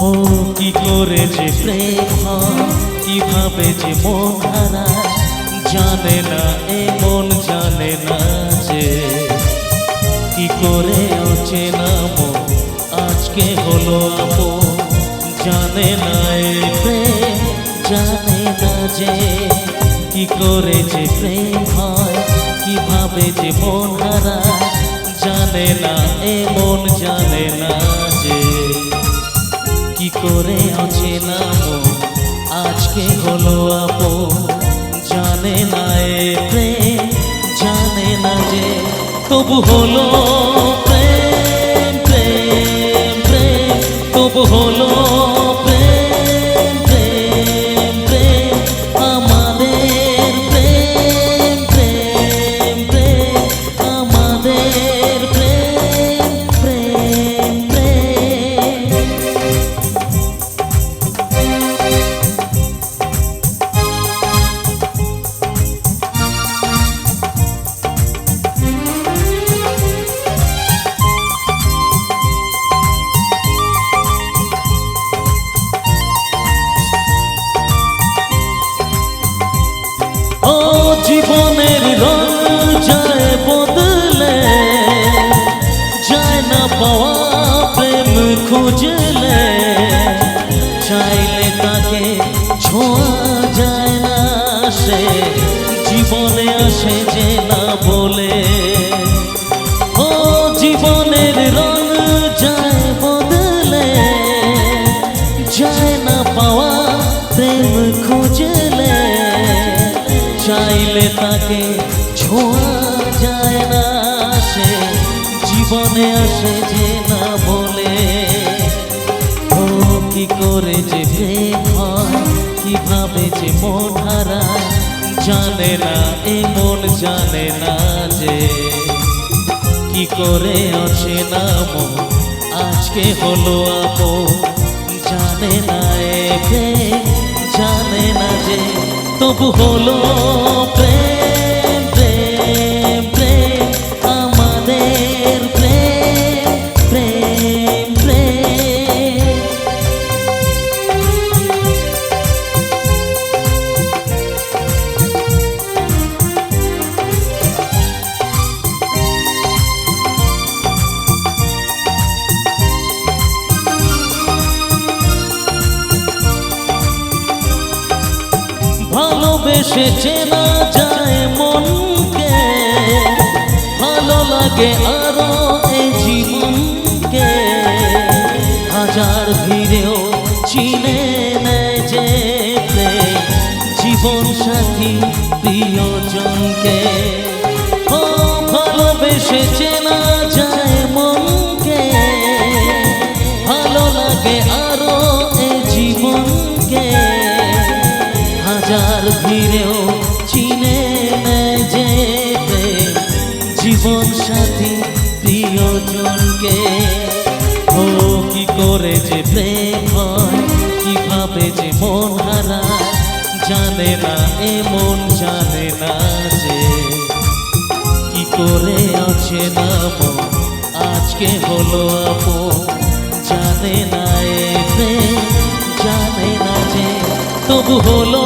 ও কি করে যে প্রেম কীভাবে যে মন হারায় জানে না, এ মন জানে না যে কি করে অচেনা মন আজকে হলো আপন, জানে না এ প্রেম, জানে না যে কি করে যে প্রেম হয়, কীভাবে যে মন হারায় জানে না, এ মন জানে না যে কি করে অচেনা না আজকে হলো আপো জানে না এ প্রেম, জানে না যে তবু হলো পাওয়া প্রেম খুঁজলে চাইলে তাকে ছোঁয়া যায় না সে। জীবনে আসে যে না বলে। ও জীবনের রং জীবনে আসে যে না বলে? ও কি করে যে প্রেম হয় কীভাবে যে মন জানে না, এ মন জানে না যে কি করে আছে না মন? আজকে হলো আপন। জানে না এ জানে না যে, তবু হলো প্রেম। ভালোবেসে চেনা যায় মনকে? ভালো লাগে আরও এই জীবনকে। হাজার ভিড়েও চিনে নেয় যে জীবন সাথী প্রিয়জনকে। ভালোবেসে চেনা সাথী প্রিয়জনকে। ও, কি করে যে প্রেম হয়, কীভাবে যে মন হারায়, জানে না এ মন জানে না যে। কি করে আছে না মন, আজকে হলো আপন, জানে না এ প্রেম, জানে না যে, তবু হলো